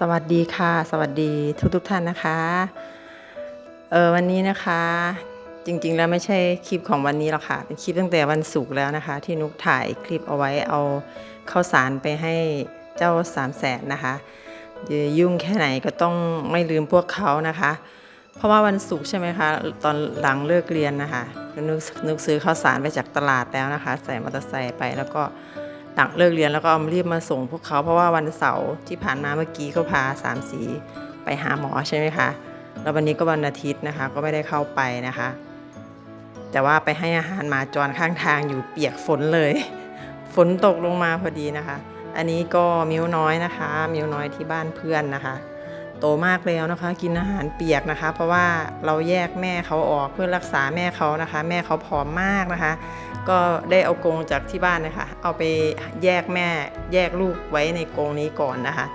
สวัสดีค่ะ สวัสดีทุกทุกท่านนะคะเออวันนี้นะคะ จริงๆแล้วไม่ใช่คลิปของวันนี้หรอกค่ะ เป็นคลิปตั้งแต่วันศุกร์แล้วนะคะ ที่นุกถ่ายคลิปเอาไว้เอาข้าวสารไปให้เจ้าสามแสนนะคะยุ่งแค่ไหนก็ต้องไม่ลืมพวกเขานะคะ เพราะว่าวันศุกร์ใช่ไหมคะตอนหลังเลิกเรียนนะคะนึกนึกซื้อข้าวสารไปจากตลาดแล้วนะคะ ใส่มอเตอร์ไซค์ไปแล้วก็ หลังเลิกเรียนแล้วก็รีบมาส่งพวกเขาเพราะว่าวันเสาร์ที่ผ่านมาเมื่อกี้ก็พาสามสีไปหาหมอใช่ไหมคะแล้ววันนี้ก็วันอาทิตย์นะคะก็ไม่ได้เข้าไปนะคะ แต่ว่าไปให้อาหารหมาจรข้างทางอยู่เปียกฝนเลย ฝนตกลงมาพอดีนะคะ อันนี้ก็มิ้วน้อยนะคะ มิ้วน้อยที่บ้านเพื่อนนะคะ โตมากแล้วนะคะ กินอาหารเปียกนะคะ เพราะว่าเราแยกแม่เขาออกเพื่อรักษาแม่เขานะคะ แม่เขาผอมมากนะคะ ก็ได้เอากรงจากที่บ้านนะคะ เอาไปแยกแม่แยกลูกไว้ในกรงนี้ก่อนนะคะ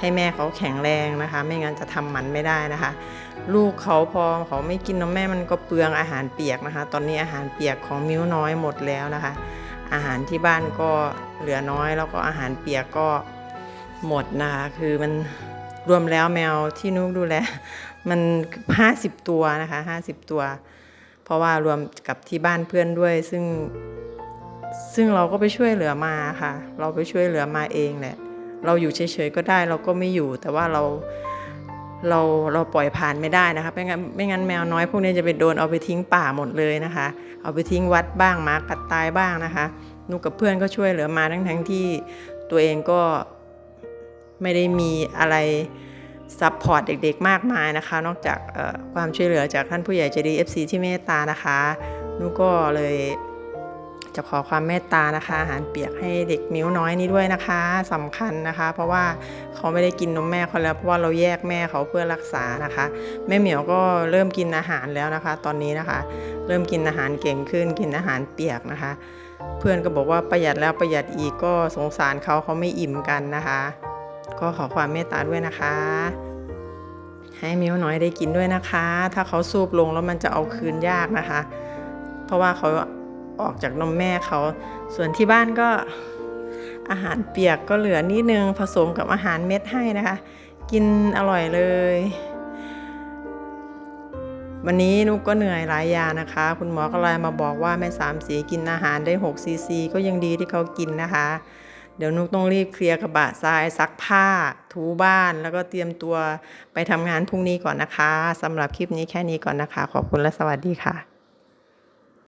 ให้แม่เขาแข็งแรงนะคะ ไม่งั้นจะทำมันไม่ได้นะคะ ลูกเขาพอเขาไม่กินนมแม่มันก็เปลืองอาหารเปียกนะคะ ตอนนี้อาหารเปียกของมิ้วน้อยหมดแล้วนะคะ อาหารที่บ้านก็เหลือน้อย แล้วก็อาหารเปียกก็หมดนะคะ คือมัน รวมแล้วแมวที่นุกดูแลมัน50ตัวนะคะ50ตัว เพราะว่ารวมกับที่บ้านเพื่อนด้วย ซึ่งซึ่งเราก็ไปช่วยเหลือมาค่ะ เราไปช่วยเหลือมาเองแหละเราอยู่เฉยๆก็ได้เราก็ไม่อยู่ แต่ว่าเราเราเราปล่อยผ่านไม่ได้นะคะไม่งั้นไม่งั้นแมวน้อยพวกนี้จะไปโดนเอาไปทิ้งป่าหมดเลยนะคะ เอาไปทิ้งวัดบ้างหมากัดตายบ้างนะคะนุกกับเพื่อนก็ช่วยเหลือมาทั้งทั้งที่ตัวเองก็ ไม่ได้มีอะไรซัพพอร์ตเด็กๆ มากมายนะคะ นอกจากความช่วยเหลือจากท่านผู้ใหญ่ใจดี FC ที่เมตตานะคะนุกก็เลยจะขอความเมตตานะคะ อาหารเปียกให้เด็กมิ้วน้อยนี้ด้วยนะคะสำคัญนะคะ เพราะว่าเขาไม่ได้กินนมแม่เขาแล้วเพราะว่าเราแยกแม่เขาเพื่อรักษานะคะ แม่เหมียวก็เริ่มกินอาหารแล้วนะคะ ตอนนี้นะคะ เริ่มกินอาหารเก่งขึ้น กินอาหารเปียกนะคะ เพื่อนก็บอกว่าประหยัดแล้วประหยัดอีกก็สงสารเขาเขาไม่อิ่มกันนะคะ ก็ขอความเมตตาด้วยนะคะ ให้มิ้วน้อยได้กินด้วยนะคะ ถ้าเขาสูบลงแล้วมันจะเอาคืนยากนะคะ เพราะว่าเขาออกจากนมแม่เขา ส่วนที่บ้านก็อาหารเปียกก็เหลือนิดนึงผสมกับอาหารเม็ดให้นะคะ กินอร่อยเลย วันนี้นุกก็เหนื่อยหลายอย่างนะคะ คุณหมอก็ไลน์มาบอกว่าแม่สามสีกินอาหารได้6ซีซีก็ยังดีที่เขากินนะคะ เดี๋ยวนุกต้องรีบเคลียร์กระบะทรายซักผ้า ถูบ้าน แล้วก็เตรียมตัวไปทำงานพรุ่งนี้ก่อนนะคะสำหรับคลิปนี้แค่นี้ก่อนนะคะ ขอบคุณและสวัสดีค่ะ